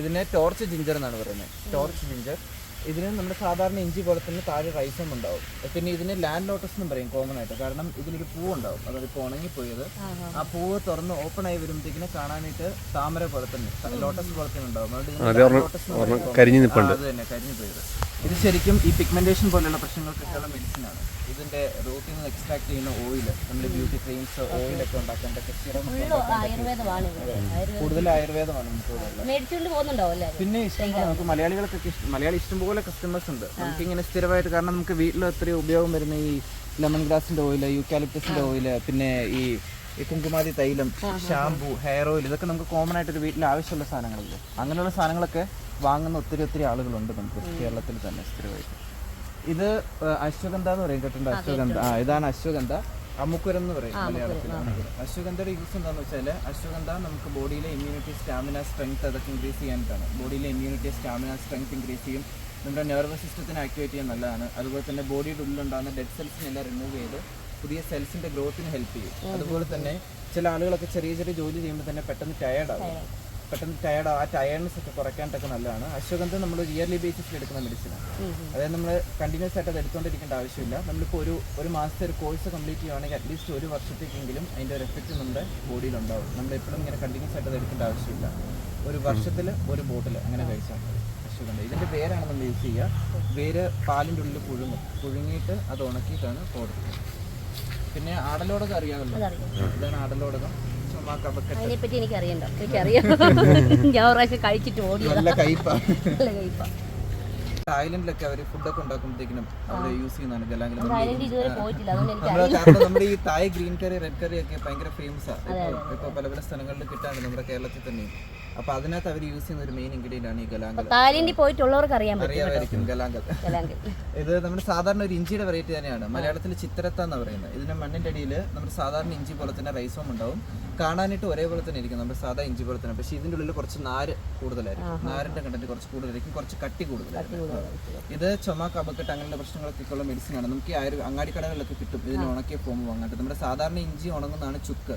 ഇതിനെ torch ginger എന്നാണ് പറയുന്നത്. ടോർച്ച് ജിഞ്ചർ ഇതിന് നമ്മുടെ സാധാരണ ഇഞ്ചി പോലെ തന്നെ താഴെ റൈസും ഉണ്ടാവും. പിന്നെ ഇതിന് ലാൻഡ് ലോട്ടസ് എന്നും പറയും കോമൺ ആയിട്ട്. കാരണം ഇതിലൊരു പൂ ഉണ്ടാവും. അതായത് ഇപ്പോൾ ഉണങ്ങിപ്പോയത്. ആ പൂവ് തുറന്ന് ഓപ്പൺ ആയി വരുമ്പോഴത്തേക്കിനെ കാണാനായിട്ട് താമര പോലെ തന്നെ ലോട്ടസ് പോലെ തന്നെ ഉണ്ടാവും. അതുകൊണ്ട് കരിഞ്ഞു പോയത്. ഇത് ശരിക്കും ഈ പിഗ്മെന്റേഷൻ പോലെയുള്ള പ്രശ്നങ്ങൾക്കൊക്കെയുള്ള മെഡിസിൻ ആണ്. ഇതിന്റെ റൂട്ടിൽ നിന്ന് എക്സ്ട്രാക്ട് ചെയ്യുന്ന ഓയിൽ നമ്മുടെ ബ്യൂട്ടി ക്രീംസ് ഓയിലൊക്കെ ഉണ്ടാക്കാൻ കൂടുതൽ ആയുർവേദമാണ് നമുക്ക് പിന്നെ ഇഷ്ടംപോലെ നമുക്ക് മലയാളികൾക്കൊക്കെ ഇഷ്ടം മലയാളി ഇഷ്ടംപോലെ കസ്റ്റമേഴ്സ് ഉണ്ട്. നമുക്ക് ഇങ്ങനെ സ്ഥിരമായിട്ട് കാരണം നമുക്ക് വീട്ടിൽ ഒത്തിരി ഉപയോഗം വരുന്ന ഈ ലെമൺ ഗ്രാസിന്റെ ഓയിൽ യൂക്കാലിപ്റ്റസിന്റെ ഓയിൽ പിന്നെ ഈ ഈ കുങ്കുമാതി തൈലം ഷാംപൂ ഹെയർ ഓയിൽ ഇതൊക്കെ നമുക്ക് കോമൺ ആയിട്ട് ഒരു വീട്ടിൽ ആവശ്യമുള്ള സാധനങ്ങളല്ലേ? അങ്ങനെയുള്ള സാധനങ്ങളൊക്കെ വാങ്ങുന്ന ഒത്തിരി ഒത്തിരി ആളുകളുണ്ട് നമുക്ക് കേരളത്തിൽ തന്നെ സ്ഥിരമായിട്ട്. ഇത് അശ്വഗന്ധ എന്ന് പറയും കേട്ടിട്ടുണ്ട്? അശ്വഗന്ധ ആ ഇതാണ് അശ്വഗന്ധ. അമുക്കുരം എന്ന് പറയും മലയാളത്തിൽ. അശ്വഗന്ധയുടെ യൂസ് എന്താണെന്ന് വെച്ചാൽ അശ്വഗന്ധ നമുക്ക് ബോഡിയിലെ ഇമ്മ്യൂണിറ്റി സ്റ്റാമിന സ്ട്രെങ്ത് അതൊക്കെ ഇൻക്രീസ് ചെയ്യാനായിട്ടാണ്. ബോഡിയിലെ ഇമ്മ്യൂണിറ്റി സ്റ്റാമിന സ്ട്രെങ്ത് ഇൻക്രീസ് ചെയ്യും. നമ്മുടെ നെർവസ് സിസ്റ്റത്തിന് ആക്ടിവേറ്റ് ചെയ്യാൻ നല്ലതാണ്. അതുപോലെ തന്നെ ബോഡിയുടെ ഉള്ളിലുണ്ടാകുന്ന ഡെഡ് സെൽസിനെല്ലാം റിമൂവ് ചെയ്ത് പുതിയ സെൽസിന്റെ ഗ്രോത്തിന് ഹെൽപ്പ് ചെയ്യും. അതുപോലെ തന്നെ ചില ആളുകളൊക്കെ ചെറിയ ചെറിയ ജോലി ചെയ്യുമ്പോൾ തന്നെ പെട്ടെന്ന് ടയേർഡ് ആകും പെട്ടെന്ന് ടയർഡ് ആ ടയർഡ്നെസ് ഒക്കെ കുറയ്ക്കാനൊക്കെ നല്ലതാണ്. അശ്വഗന്ധം നമ്മൾ ഇയർലി ബേസിസിൽ എടുക്കുന്ന മെഡിസിനാണ് അതായത് നമ്മൾ കണ്ടിന്യൂസ് ആയിട്ട് അത് എടുത്തുകൊണ്ടിരിക്കേണ്ട ആവശ്യമില്ല. നമ്മളിപ്പോൾ ഒരു ഒരു മാസത്തെ ഒരു കോഴ്സ് കംപ്ലീറ്റ് ചെയ്യുവാണെങ്കിൽ അറ്റ്ലീസ്റ്റ് ഒരു വർഷത്തേക്കെങ്കിലും അതിന്റെ ഒരു എഫക്റ്റ് നമ്മുടെ ബോഡിയിൽ ഉണ്ടാവും. നമ്മൾ എപ്പോഴും ഇങ്ങനെ കണ്ടിന്യൂസ് ആയിട്ട് അത് എടുക്കേണ്ട ആവശ്യമില്ല. ഒരു വർഷത്തിൽ ഒരു ബോട്ടിൽ അങ്ങനെ കഴിച്ചാൽ മതി അശ്വഗന്ധ. ഇതിന്റെ പേരാണ് നമ്മൾ യൂസ് ചെയ്യുക. വേര് പാലിന്റെ ഉള്ളിൽ പുഴുങ്ങും. പുഴുങ്ങിയിട്ട് അത് ഉണക്കിയിട്ടാണ് പൗഡർ പിന്നെ ആടലോടകം അറിയാമല്ലോ. ഇതാണ് ആടലോടകം. അതിനെപ്പറ്റി എനിക്ക് അറിയണ്ട എനിക്കറിയാം. ഞാൻ പ്രാവശ്യം കഴിച്ചിട്ട് ഓടി നല്ല കയ്പ. നല്ല കഴിപ്പാ തായ്ലൻഡിലൊക്കെ അവർ ഫുഡൊക്കെ ഉണ്ടാക്കുമ്പോഴത്തേക്കിനും അവർ യൂസ് ചെയ്യുന്നതാണ് ഗലാംഗലം നമ്മുടെ ഈ തായ് ഗ്രീൻ കറി റെഡ് കറി ഒക്കെ ഭയങ്കര ഫേമസ് ആണ് ഇപ്പൊ പല പല സ്ഥലങ്ങളിൽ കിട്ടാറുണ്ട്. നമ്മുടെ കേരളത്തിൽ തന്നെ അപ്പൊ അതിനകത്ത് അവർ യൂസ് ചെയ്യുന്ന ഒരു മെയിൻ ഇൻഗ്രീഡിയന്റ് ആണ് ഈ ഗലാങ്കൽ. തായ്ലൻഡിൽ പോയിട്ടുള്ളവർക്ക് അറിയാൻ അറിയാമായിരിക്കും ഗലാങ്കൽ. ഇത് നമ്മുടെ സാധാരണ ഒരു ഇഞ്ചിയുടെ വെറൈറ്റി തന്നെയാണ്. മലയാളത്തിൽ ചിത്രത്ത എന്ന് പറയുന്നത്. ഇതിന്റെ മണ്ണിന്റെ അടിയിൽ നമ്മുടെ സാധാരണ ഇഞ്ചി പോലെ തന്നെ റൈസോം ഉണ്ടാവും. കാണാനായിട്ട് ഒരേപോലെ തന്നെ ഇരിക്കും. നമ്മുടെ സാധാ ഇഞ്ചി പോലെ തന്നെ. പക്ഷേ ഇതിന്റെ ഉള്ളിൽ കുറച്ച് നാര് കൂടുതലായിരിക്കും. നാരിന്റെ കണ്ടന്റ് കുറച്ച് കൂടുതലായിരിക്കും. കുറച്ച് കട്ടി കൂടുതലായിരിക്കും. ഇത് ചുമ കപക്കെട്ട് അങ്ങനെയുള്ള പ്രശ്നങ്ങളൊക്കെ ഉള്ള മെഡിസിൻ ആണ്. നമുക്ക് ഈ ആയുർവേ അങ്ങാടിക്കടകളിലൊക്കെ കിട്ടും. ഇതിന് ഉണക്കിയ ഫോം വാങ്ങാട്ട് നമ്മുടെ സാധാരണ ഇഞ്ചി ഉണങ്ങുന്നതാണ് ചുക്ക്.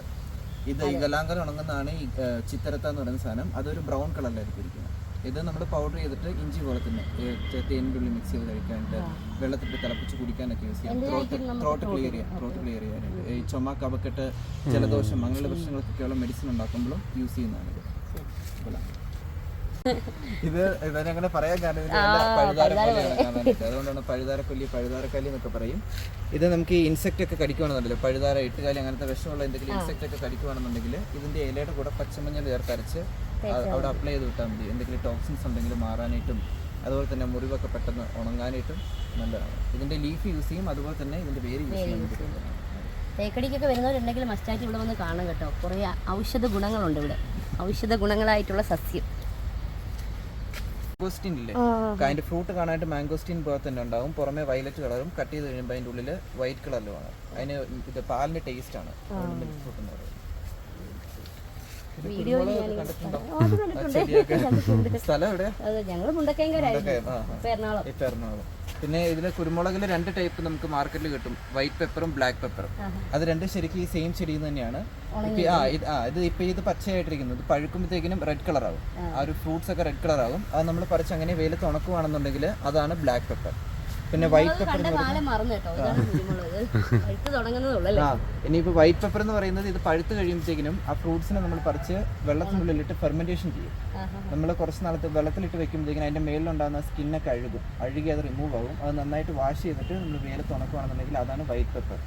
ഇത് ഈ ഗലാങ്കൽ ഉണങ്ങുന്നതാണ് ഈ ചിത്തരത്ത എന്ന് പറയുന്ന സാധനം. അതൊരു ബ്രൗൺ കളറിലായിരിക്കും ഇരിക്കുന്നത്. ഇത് നമ്മൾ പൗഡർ ചെയ്തിട്ട് ഇഞ്ചി പോലെ തന്നെ തേനിന്റെ ഉള്ളിൽ മിക്സ് ചെയ്ത് കഴിക്കാനായിട്ട് വെള്ളത്തിട്ട് തിളപ്പിച്ച് കുടിക്കാനൊക്കെ യൂസ് ചെയ്യാം. ത്രോട്ട് ത്രോട്ട് ക്ലിയർ ചെയ്യാം. ത്രോട്ട് ക്ലിയർ ചെയ്യാനായിട്ട്. ഈ ചുമ കവക്കെട്ട് ജലദോഷം അങ്ങനെയുള്ള പ്രശ്നങ്ങൾക്കൊക്കെയുള്ള മെഡിസിൻ ഉണ്ടാക്കുമ്പോഴും യൂസ് ചെയ്യുന്നതാണ് ഇത്. കൊള്ളാം. ഇത് അങ്ങനെ പറയാൻ കാരണം അതുകൊണ്ടാണ് പഴുതാരക്കൊല്ലി പഴുതാരക്കല്ലി എന്നൊക്കെ പറയും. ഇത് നമുക്ക് ഈ ഇൻസെക്റ്റ് ഒക്കെ കടിക്കുകയാണെന്നുണ്ടല്ലോ പഴുതാര ഇട്ടുകാലി അങ്ങനത്തെ വിഷമുള്ള എന്തെങ്കിലും ഇൻസെക്റ്റ് ഒക്കെ കടിക്കുകയാണെന്നുണ്ടെങ്കിൽ ഇതിന്റെ ഇലയുടെ കൂടെ പച്ചമഞ്ഞൾ ചേർത്തരച്ച് അവിടെ അപ്ലൈ ചെയ്ത് വിട്ടാൽ മതി. എന്തെങ്കിലും ടോക്സിൻസ് ഉണ്ടെങ്കിൽ മാറാനായിട്ടും അതുപോലെ തന്നെ മുറിവൊക്കെ പെട്ടെന്ന് ഉണങ്ങാനായിട്ടും നല്ലതാണ്. ഇതിന്റെ ലീഫ് യൂസ് ചെയ്യും. അതുപോലെ തന്നെ ഇതിന്റെ പേര് യൂസ് ചെയ്യാൻ തേക്കടിക്കൊക്കെ വരുന്നവരുണ്ടെങ്കിൽ മസ്റ്റായിട്ട് ഇവിടെ വന്ന് കാണും കേട്ടോ. കുറേ ഔഷധ ഗുണങ്ങളുണ്ട് ഇവിടെ. ഔഷധ ഗുണങ്ങളായിട്ടുള്ള സസ്യം. മാംഗോസ്റ്റീൻ ഇല്ലേ? അതിന്റെ ഫ്രൂട്ട് കാണാനായിട്ട് മാംഗോസ്റ്റീൻ പോലെ തന്നെ ഉണ്ടാവും. പുറമെ വയലറ്റ് കളറും കട്ട് ചെയ്ത് കഴിയുമ്പോൾ അതിന്റെ ഉള്ളിൽ വൈറ്റ് കളറിലുമാണ് അതിന് ഇത് പാലിന്റെ ടേസ്റ്റ് ആണ്. ഫ്രൂട്ട് എന്ന് പറയുന്നത് ഞങ്ങൾ. ഇപ്പൊ എറണാകുളം പിന്നെ ഇതിലെ കുരുമുളകിൽ രണ്ട് ടൈപ്പ് നമുക്ക് മാർക്കറ്റിൽ കിട്ടും. വൈറ്റ് പെപ്പറും ബ്ലാക്ക് പെപ്പറും. അത് രണ്ടും ശരിക്കും ഈ സെയിം ചെടിയിൽ നിന്ന് തന്നെയാണ്. ആ ഇത് ഇപ്പൊ ഇത് പച്ചയായിട്ടിരിക്കുന്നത്. പഴുക്കുമ്പോഴത്തേക്കിനും റെഡ് കളർ ആവും. ആ. ഒരു ഫ്രൂട്ട്സ് ഒക്കെ റെഡ് കളർ ആവും. അത് നമ്മൾ പറിച്ച് അങ്ങനെ വെയിലത്ത് ഉണക്കുവാണെന്നുണ്ടെങ്കിൽ അതാണ് ബ്ലാക്ക് പെപ്പർ. പിന്നെ വൈറ്റ് പെപ്പർ തുടങ്ങുന്നതുള്ളല്ലേ ആ. ഇനിയിപ്പോൾ വൈറ്റ് പെപ്പർ എന്ന് പറയുന്നത് ഇത് പഴുത്ത് കഴിയുമ്പോഴത്തേക്കിനും ആ ഫ്രൂട്ട്സിനെ നമ്മൾ പറിച്ച് വെള്ളത്തിനുള്ളിലിട്ട് ഫെർമെന്റേഷൻ ചെയ്യും. നമ്മൾ കുറച്ച് നാളത്ത് വെള്ളത്തിലിട്ട് വെക്കുമ്പോഴത്തേക്കിനും അതിന്റെ മേലിലുണ്ടാകുന്ന സ്കിന്നൊക്കെ കഴുകും അഴുകി. അത് റിമൂവ് ആകും അത് നന്നായിട്ട് വാഷ് ചെയ്തിട്ട് നമ്മൾ വെയിലത്ത് ഉണക്കുവാണെന്നുണ്ടെങ്കിൽ അതാണ് വൈറ്റ് പെപ്പർ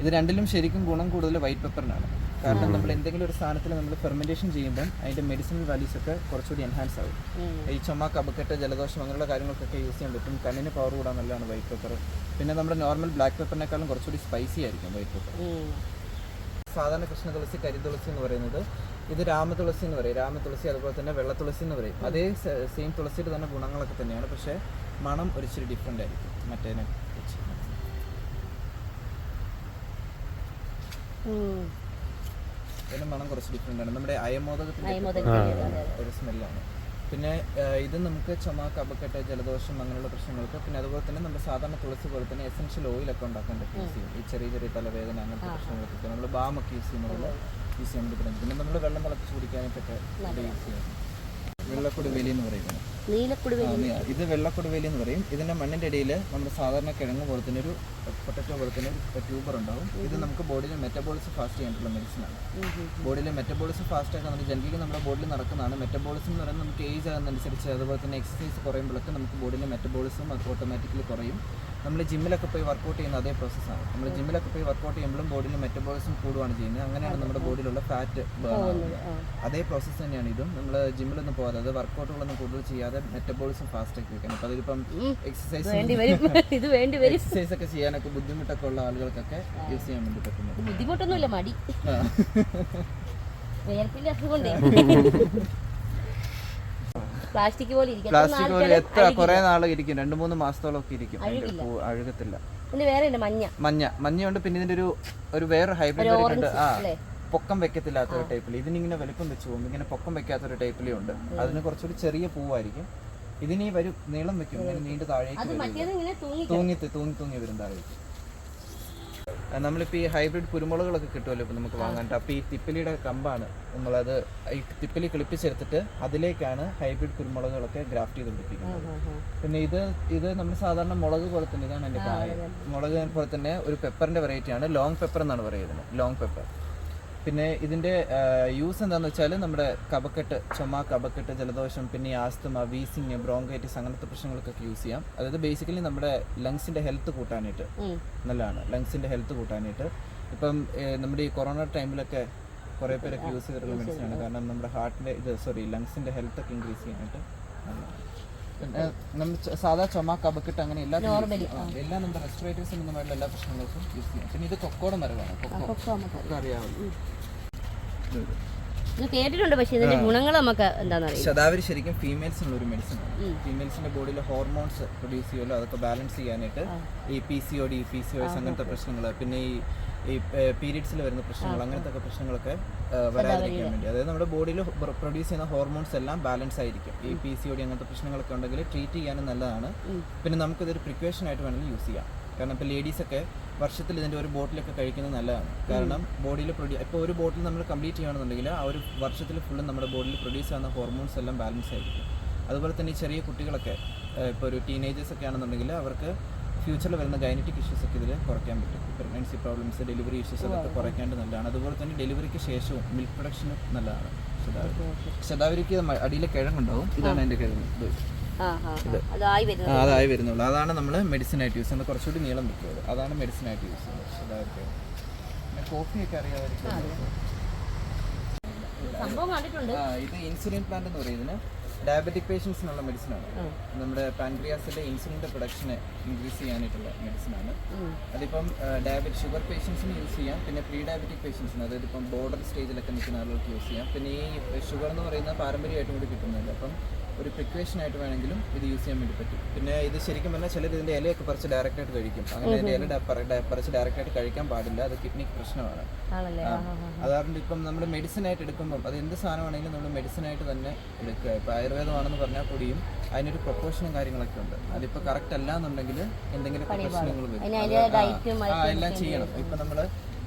ഇത് രണ്ടിലും ശരിക്കും ഗുണം കൂടുതൽ വൈറ്റ് പെപ്പറിനാണ് കാരണം നമ്മൾ എന്തെങ്കിലും ഒരു സാധനത്തിൽ നമ്മൾ ഫെർമെന്റേഷൻ ചെയ്യുമ്പോൾ അതിന്റെ മെഡിസിനൽ വാല്യൂസ് ഒക്കെ കുറച്ചുകൂടി എൻഹാൻസ് ആകും ഈ ചുമ കപക്കെട്ട് ജലദോഷം അങ്ങനെയുള്ള കാര്യങ്ങൾക്കൊക്കെ യൂസ് ചെയ്യാൻ പറ്റും. കണ്ണിന് പവർ കൂടാൻ നല്ലതാണ് വൈറ്റ് പേപ്പർ പിന്നെ നമ്മുടെ നോർമൽ ബ്ലാക്ക് പേപ്പറിനേക്കാളും കുറച്ചുകൂടി സ്പൈസി ആയിരിക്കും വൈറ്റ് പേപ്പർ. സാധാരണ കൃഷ്ണ തുളസി കരിതുളസി എന്ന് പറയുന്നത് ഇത് രാമതുളസി എന്ന് പറയും. രാമതുളസി അതുപോലെ തന്നെ വെള്ള തുളസി എന്ന് പറയും. അതേ സെയിം തുളസിയുടെ തന്നെ ഗുണങ്ങളൊക്കെ തന്നെയാണ്. പക്ഷേ മണം ഒരിച്ചിരി ഡിഫറെന്റ് ആയിരിക്കും. മറ്റേനെ വെച്ച് മണം കുറച്ച് ഡിഫറെന്റ് ആണ്. നമ്മുടെ അയമോദകത്തിന്റെ. ഒരു സ്മെല്ലാണ് പിന്നെ ഇത് നമുക്ക് ചുമ കപക്കെട്ട് ജലദോഷം അങ്ങനെയുള്ള പ്രശ്നങ്ങൾക്ക് പിന്നെ അതുപോലെ തന്നെ നമ്മുടെ സാധാരണ തുളസി പോലെ തന്നെ എസെൻഷ്യൽ ഓയിലൊക്കെ ഉണ്ടാക്കാൻ പറ്റും യൂസ് ചെയ്യും. ഈ ചെറിയ ചെറിയ തലവേദന അങ്ങനത്തെ പ്രശ്നങ്ങൾക്ക് നമ്മൾ ബാമൊക്കെ യൂസ് ചെയ്യുന്നത് യൂസ് ചെയ്യാൻ വേണ്ടി പിന്നെ നമ്മൾ വെള്ളം തിളപ്പിച്ച് കുടിക്കാനായിട്ടൊക്കെ യൂസ് ചെയ്യും വെള്ളക്കൊടുവേലി എന്ന് പറയുന്നത്. ഇത് വെള്ളക്കൊടുവേലി എന്ന് പറയും. ഇതിന്റെ മണ്ണിന്റെ ഇടയിൽ നമ്മുടെ സാധാരണ കിഴങ്ങ് പോലെ തന്നെ ഒരു പൊട്ടറ്റോ പോലെ തന്നെ ഒരു ട്യൂബർ ഉണ്ടാവും. ഇത് നമുക്ക് ബോഡിയിലെ മെറ്റബോളിസം ഫാസ്റ്റ് ചെയ്യാനുള്ള മെഡിസിൻ ആണ്. ബോഡിയിലെ മെറ്റബോളിസം ഫാസ്റ്റ് ആക്കാൻ നമ്മൾ ജനറലി നമ്മുടെ ബോഡിയിൽ നടക്കുന്നതാണ്. മെറ്റബോളിസം എന്ന് പറയുന്നത് നമുക്ക് ഏജ് ആകുന്നതനുസരിച്ച് അതുപോലെ തന്നെ എക്സസൈസ് കുറയുമ്പോഴൊക്കെ നമുക്ക് ബോഡിയിലെ മെറ്റബോളിസം അത് ഓട്ടോമാറ്റിക്കലി കുറയും. നമ്മൾ ജിമ്മിലൊക്കെ പോയി വർക്കൗട്ട് ചെയ്യുന്ന അതേ പ്രോസസ്സാണ് നമ്മൾ ജിമ്മിലൊക്കെ പോയി വർക്കൗട്ട് ചെയ്യുമ്പോഴും ബോഡിയിൽ മെറ്റബോളിസം കൂടുകയാണ് ചെയ്യുന്നത്. അങ്ങനെയാണ് നമ്മുടെ ബോഡിയിലുള്ള ഫാറ്റ് ബേൺ ആവുന്നത്. അതേ പ്രോസസ്സ് തന്നെയാണ് ഇതും. നമ്മൾ ജിമ്മിലൊന്നും പോകാതെ അത് വർക്കൗട്ടുകളൊന്നും കൂടുതൽ ചെയ്യാതെ മെറ്റബോളിസം ഫാസ്റ്റ് ആക്കി വെക്കണം. അപ്പൊ അതിലിപ്പം എക്സസൈസ് ഇത് വേണ്ടി വരും. എക്സസൈസ് ഒക്കെ ചെയ്യാനൊക്കെ ബുദ്ധിമുട്ടൊക്കെ ഉള്ള ആളുകൾക്കൊക്കെ യൂസ് ചെയ്യാൻ വേണ്ടി പറ്റുന്നത്. ബുദ്ധിമുട്ടൊന്നുമില്ല മടി. ആ. വേർപ്പിന്റെ പ്ലാസ്റ്റിക് പോലെ ഇരിക്കും. പ്ലാസ്റ്റിക് പോലെ എത്ര കുറെ നാൾ ഇരിക്കും. രണ്ട് മൂന്ന് മാസത്തോളം ഒക്കെ ഇരിക്കും അഴുകത്തില്ല. പിന്നെ വേറെ ഉണ്ട് മഞ്ഞ. മഞ്ഞ. മഞ്ഞയുണ്ട് പിന്നെ ഇതിന്റെ ഒരു ഒരു വേറെ ഹൈബ്രിഡ് ഉണ്ട്. ആ? പൊക്കം വെക്കത്തില്ലാത്ത ഒരു ടൈപ്പിൽ ഇതിനിങ്ങനെ വലിപ്പം വെച്ച് പോകും ഇങ്ങനെ പൊക്കം വെക്കാത്ത ഒരു ടൈപ്പിലും ഉണ്ട്. അതിന് കുറച്ചൊരു ചെറിയ പൂവായിരിക്കും. ഇതിന് ഈ വരും നീളം വെക്കും. ഇങ്ങനെ നീണ്ട് താഴേക്ക് വരും. തൂങ്ങി തൂങ്ങി തൂങ്ങി വരും താഴേക്ക്. നമ്മളിപ്പോൾ നമ്മളിപ്പോ ഈ ഹൈബ്രിഡ് കുരുമുളകളൊക്കെ കിട്ടുമല്ലോ ഇപ്പോൾ നമുക്ക് വാങ്ങാനായിട്ട്. അപ്പോൾ ഈ തിപ്പിലിയുടെ കമ്പാണ് നമ്മളത് ഈ തിപ്പിലി കിളിപ്പിച്ചെടുത്തിട്ട് അതിലേക്കാണ് ഹൈബ്രിഡ് കുരുമുളകുകളൊക്കെ ഗ്രാഫ്റ്റ് ചെയ്ത് പിടിപ്പിക്കുന്നത് പിന്നെ ഇത് ഇത് നമ്മൾ സാധാരണ മുളക് പോലെ തന്നെ ഇതാണ് എന്റെ കായ. മുളക് പോലെ തന്നെ ഒരു പെപ്പറിന്റെ വെറൈറ്റിയാണ് ലോങ് പെപ്പർ എന്നാണ് പറയുന്നത്. ലോങ് പെപ്പർ പിന്നെ ഇതിന്റെ യൂസ് എന്താണെന്ന് വെച്ചാൽ നമ്മുടെ കഫക്കെട്ട് ചുമ കഫക്കെട്ട് ജലദോഷം പിന്നെ ഈ ആസ്തമ വീസിങ് ബ്രോങ്കൈറ്റിസ് അങ്ങനത്തെ പ്രശ്നങ്ങൾക്കൊക്കെ യൂസ് ചെയ്യാം. അതായത് ബേസിക്കലി നമ്മുടെ ലങ്സിന്റെ ഹെൽത്ത് കൂട്ടാനായിട്ട്. നല്ലതാണ്. ലങ്സിന്റെ ഹെൽത്ത് കൂട്ടാനായിട്ട്. ഇപ്പം നമ്മുടെ ഈ കൊറോണ ടൈമിലൊക്കെ കുറേ പേരൊക്കെ യൂസ് ചെയ്തിട്ടുള്ള മെഡിസിൻ ആണ്. കാരണം നമ്മുടെ ഹാർട്ടിന്റെ ഇത് സോറി ലങ്സിന്റെ ഹെൽത്ത് ഒക്കെ ഇൻക്രീസ് ചെയ്യാനായിട്ട് നല്ലതാണ്. പിന്നെ നമ്മൾ സാധാ ചുമ കബക്കിട്ട് അങ്ങനെ എല്ലാ എല്ലാ നമ്മുടെ റെസ്പിറേറ്ററി നിന്നുമായുള്ള എല്ലാ പ്രശ്നങ്ങൾക്കും യൂസ് ചെയ്യാം. പിന്നെ ഇത് കൊക്കോടെ മരമാണ് കൊക്കോ. അറിയാവുന്നത് ഇത്. കേട്ടിട്ടുണ്ട് പക്ഷെ ഇതിന്റെ ഗുണങ്ങൾ നമുക്ക് ശതാവരി ശരിക്കും ഫീമെയിൽസിനുള്ള ഒരു മെഡിസിൻ ഫീമെയിൽസിന്റെ ബോഡിയിൽ ഹോർമോൺസ് പ്രൊഡ്യൂസ് ചെയ്യുമല്ലോ അതൊക്കെ ബാലൻസ് ചെയ്യാനായിട്ട് ഈ P C O D P C O S അങ്ങനത്തെ പ്രശ്നങ്ങൾ പിന്നെ ഈ ഈ പീരീഡ്സിൽ വരുന്ന പ്രശ്നങ്ങൾ അങ്ങനത്തെ ഒക്കെ പ്രശ്നങ്ങളൊക്കെ വരാതിരിക്കാൻ വേണ്ടി. അതായത് നമ്മുടെ ബോഡിയിൽ പ്രൊഡ്യൂസ് ചെയ്യുന്ന ഹോർമോൺസ് എല്ലാം ബാലൻസ് ആയിരിക്കും. ഈ പി സി ഒ ഡി അങ്ങനത്തെ പ്രശ്നങ്ങളൊക്കെ ഉണ്ടെങ്കിൽ ട്രീറ്റ് ചെയ്യാനും നല്ലതാണ്. പിന്നെ നമുക്കിതൊരു പ്രിക്വേഷൻ ആയിട്ട് വേണമെങ്കിൽ യൂസ് ചെയ്യാം. കാരണം ഇപ്പോൾ ലേഡീസൊക്കെ വർഷത്തിൽ ഇതിന്റെ ഒരു ബോട്ടിലൊക്കെ കഴിക്കുന്നത് നല്ലതാണ് കാരണം ബോഡിയിൽ പ്രൊഡ്യൂ ഇപ്പോൾ ഒരു ബോട്ടിൽ നമ്മൾ കംപ്ലീറ്റ് ചെയ്യുകയാണെന്നുണ്ടെങ്കിൽ ആ ഒരു വർഷത്തിൽ ഫുള്ളും നമ്മുടെ ബോഡിയിൽ പ്രൊഡ്യൂസ് ചെയ്യുന്ന ഹോർമോൺസ് എല്ലാം ബാലൻസ് ആയിരിക്കും അതുപോലെ തന്നെ ചെറിയ കുട്ടികളൊക്കെ ഇപ്പോൾ ഒരു ടീനേജേഴ്സ് ഒക്കെ ആണെന്നുണ്ടെങ്കിൽ അവർക്ക് ഫ്യൂച്ചറിൽ വരുന്ന ഗൈനറ്റിക് ഇഷ്യൂസ് ഒക്കെ ഇതിൽ കുറയ്ക്കാൻ പറ്റും പ്രഗ്നൻസി പ്രോബ്ലംസ് ഡെലിവറി ഇഷ്യൂസ് അതൊക്കെ കുറയ്ക്കേണ്ടത് നല്ലതാണ് അതുപോലെ തന്നെ ഡെലിവറിക്ക് ശേഷവും മിൽക്ക് പ്രൊഡക്ഷനും നല്ലതാണ് ശതാവരി ശതാവരിക്ക് അടിയിലെ കിഴങ്ങുണ്ടാവും ഇതാണ് എന്റെ കിഴങ്ങ് ഇത്. അതായി വരുന്നുള്ളൂ. അതാണ് നമ്മൾ മെഡിസിൻ ആയിട്ട് യൂസ് ചെയ്യുന്നത്. കുറച്ചുകൂടി നീളം വെക്കുന്നത് അതാണ് മെഡിസിൻ ആയിട്ട് യൂസ് ചെയ്യുന്നത് പിന്നെ കോഫിയൊക്കെ അറിയാമായിരിക്കും കണ്ടിട്ടുണ്ട്. ഇത് ഇൻസുലിൻ പ്ലാന്റ് എന്ന് പറയുന്നത് ഡയബറ്റിക് പേഷ്യൻസിനുള്ള മെഡിസിനാണ് നമ്മുടെ പാൻക്രിയാസിലെ ഇൻസുലിന്റെ പ്രൊഡക്ഷനെ ഇൻക്രീസ് ചെയ്യാനായിട്ടുള്ള മെഡിസിനാണ് അതിപ്പം ഡയബറ്റിക് ഷുഗർ പേഷ്യൻസിന് യൂസ് ചെയ്യാം. പിന്നെ പ്രീ ഡയബറ്റിക് പേഷ്യൻസിന് അതായത് ഇപ്പം ബോർഡർ സ്റ്റേജിലൊക്കെ നിൽക്കുന്ന ആളുകൾക്ക് യൂസ് ചെയ്യാം. പിന്നെ ഈ ഷുഗർ എന്ന് പറയുന്ന പാരമ്പര്യമായിട്ടും കൂടി കിട്ടുന്നുണ്ട്. അപ്പം ഒരു പ്രിക്വേഷൻ ആയിട്ട് വേണമെങ്കിലും ഇത് യൂസ് ചെയ്യാൻ വേണ്ടി പറ്റും. പിന്നെ ഇത് ശരിക്കും പറഞ്ഞാൽ ചിലർ ഇതിന്റെ ഇലയൊക്കെ പറിച്ച് ഡയറക്റ്റ് ആയിട്ട് കഴിക്കും. അങ്ങനെ ഇതിന്റെ ഇല പറിച്ച് ഡയറക്റ്റ് ആയിട്ട് കഴിക്കാൻ പാടില്ല. അത് കിഡ്നിക്ക് പ്രശ്നമാണ്. അതുകൊണ്ട് ഇപ്പം നമ്മൾ മെഡിസിൻ ആയിട്ട് എടുക്കുമ്പം അത് എന്ത് സാധനമാണെങ്കിലും നമ്മൾ മെഡിസിൻ ആയിട്ട് തന്നെ എടുക്കുക. ഇപ്പോൾ ആയുർവേദമാണെന്ന് പറഞ്ഞാൽ കൂടിയും അതിനൊരു പ്രൊപ്പോഷനും കാര്യങ്ങളൊക്കെ ഉണ്ട്. അതിപ്പോൾ കറക്റ്റ് അല്ല എന്നുണ്ടെങ്കിൽ എന്തെങ്കിലും പ്രശ്നങ്ങൾ വരും. എല്ലാം ചെയ്യണം. ഇപ്പം നമ്മൾ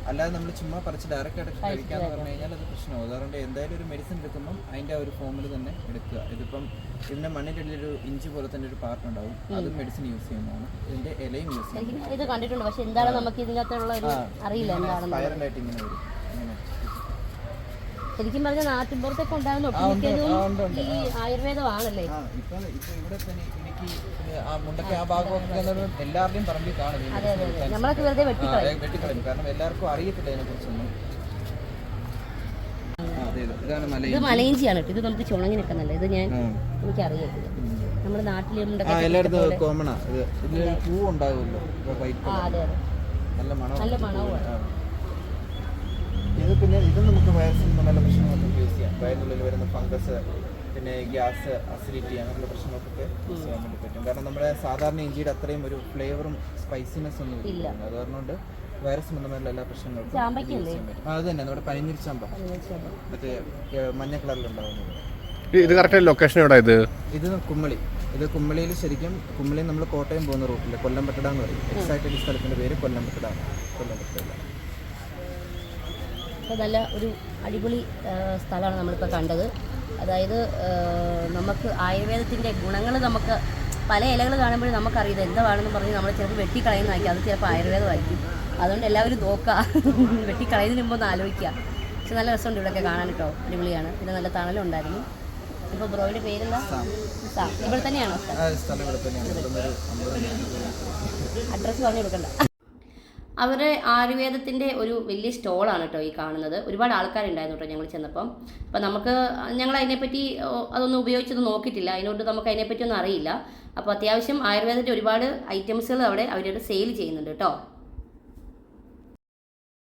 അല്ലാതെ നമ്മൾ ചുമ്മാ പറിച്ച് ഡയറക്റ്റ് ആയിട്ട് കഴിക്കാന്ന് പറഞ്ഞു കഴിഞ്ഞാൽ അത് പ്രശ്നമാവും. അതുകൊണ്ട് എന്തായാലും ഒരു മെഡിസിൻ എടുക്കുമ്പോൾ അതിന്റെ ആ ഒരു ഫോമിൽ തന്നെ എടുക്കുക. ഇതിപ്പം ഇതിന്റെ മണ്ണിന്റെ ഇഞ്ചി പോലെ തന്നെ ഒരു പാർട്ട് ഉണ്ടാവും. അത് മെഡിസിൻ യൂസ് ചെയ്യുന്നതാണ്. ഇതിന്റെ ഇലയും യൂസ് ചെയ്യുന്നത് ഇത് കണ്ടിട്ടുണ്ട്. പക്ഷെ എന്താണ് നമുക്ക് ഇതിനകത്തുള്ള അറിയില്ല എന്താണ് സ്പൈറലായിട്ട് ഇങ്ങനെ വരും. ശരിക്കും പറഞ്ഞ നാട്ടിൻപുറത്തൊക്കെ ഉണ്ടാകുന്ന ഒട്ടുമിക്കതും. ഈ ആയുർവേദമാണല്ലേ? എല്ലാവരുടെയും പറമ്പിൽ നമ്മളൊക്കെ വെറുതെ വെട്ടിക്കളയും. കാരണം എല്ലാവർക്കും അറിയത്തില്ല ഇതിനെ കുറിച്ചൊന്നും ഇത് മലയിഞ്ചിയാണ് കേട്ടോ. ഇത് നമുക്ക് ചുണങ്ങി നിൽക്കുന്നില്ല ഇത് ഞാൻ എനിക്ക് എനിക്കറിയാം നമ്മുടെ എല്ലായിടത്തും കോമണാ നല്ല മണവും നല്ല മണവും. ഇത് പിന്നെ ഇത് നമുക്ക് വയസ്സിൽ നല്ല പ്രശ്നങ്ങളൊക്കെ യൂസ് ചെയ്യാം. വയറിനുള്ളിൽ വരുന്ന ഫംഗസ് പിന്നെ ഗ്യാസ് അസിഡിറ്റി അങ്ങനെയുള്ള പ്രശ്നങ്ങൾക്കൊക്കെ യൂസ് ചെയ്യാൻ വേണ്ടി പറ്റും. കാരണം നമ്മുടെ സാധാരണ ഇഞ്ചിയുടെ അത്രയും ഒരു ഫ്ലേവറും സ്പൈസിനെസ് ഒന്നും ഇല്ല. അത് പറഞ്ഞുകൊണ്ട് കൊണ്ട് വൈറസ് സംബന്ധമായിട്ടുള്ള എല്ലാ പ്രശ്നങ്ങൾക്കും അത് തന്നെ. നമ്മുടെ പനിഞ്ഞിരിച്ചാമ്പ മറ്റേ ഏ, മഞ്ഞ കളറിലുണ്ടാവുന്നത് ഇത് കറക്റ്റ് ലൊക്കേഷൻ എവിടെ ഇത്? ഇത് കുമ്മളി ഇത് കുമ്മളിയിൽ ശരിക്കും കുമ്മളി നമ്മൾ കോട്ടയം പോകുന്ന റൂട്ടിൽ കൊല്ലംപെട്ടട എന്ന് പറയും. എക്സാക്ട് ഈ സ്ഥലത്തിന്റെ പേര് കൊല്ലംപെട്ടട കൊല്ലംപെട്ടട അപ്പോൾ നല്ല ഒരു അടിപൊളി സ്ഥലമാണ് നമ്മളിപ്പോൾ കണ്ടത്. അതായത് നമുക്ക് ആയുർവേദത്തിന്റെ ഗുണങ്ങൾ നമുക്ക് പല ഇലകൾ കാണുമ്പോഴും നമുക്കറിയത് എന്താണെന്ന് പറഞ്ഞ് നമ്മൾ ചിലപ്പോൾ വെട്ടിക്കളയുന്നതായിരിക്കും. അത് ചിലപ്പോൾ ആയുർവേദമായിരിക്കും. അതുകൊണ്ട് എല്ലാവരും നോക്കുക. വെട്ടിക്കളയുന്നതിന് മുമ്പ് ഒന്ന് ആലോചിക്കുക. പക്ഷെ നല്ല രസമുണ്ട് ഇവിടെയൊക്കെ കാണാൻ കേട്ടോ. അടിപൊളിയാണ്. പിന്നെ നല്ല തണലുണ്ടായിരുന്നു ഇപ്പോൾ ബ്രോയുടെ പേരെന്താ ഇവിടെ തന്നെയാണോ? അഡ്രസ്സ് പറഞ്ഞു കൊടുക്കണ്ട. അവരുടെ ആയുർവേദത്തിന്റെ ഒരു വലിയ സ്റ്റോളാണ് കേട്ടോ ഈ കാണുന്നത്. ഒരുപാട് ആൾക്കാരുണ്ടായിരുന്നു കേട്ടോ ഞങ്ങൾ ചെന്നപ്പം. അപ്പം നമുക്ക് ഞങ്ങൾ അതിനെപ്പറ്റി അതൊന്നും ഉപയോഗിച്ചത് നോക്കിയിട്ടില്ല. അതിനോട് നമുക്ക് അതിനെപ്പറ്റി ഒന്നും അറിയില്ല. അപ്പോൾ അത്യാവശ്യം ആയുർവേദത്തിന്റെ ഒരുപാട് ഐറ്റംസുകൾ അവിടെ അവരോട് സെയിൽ ചെയ്യുന്നുണ്ട് കേട്ടോ.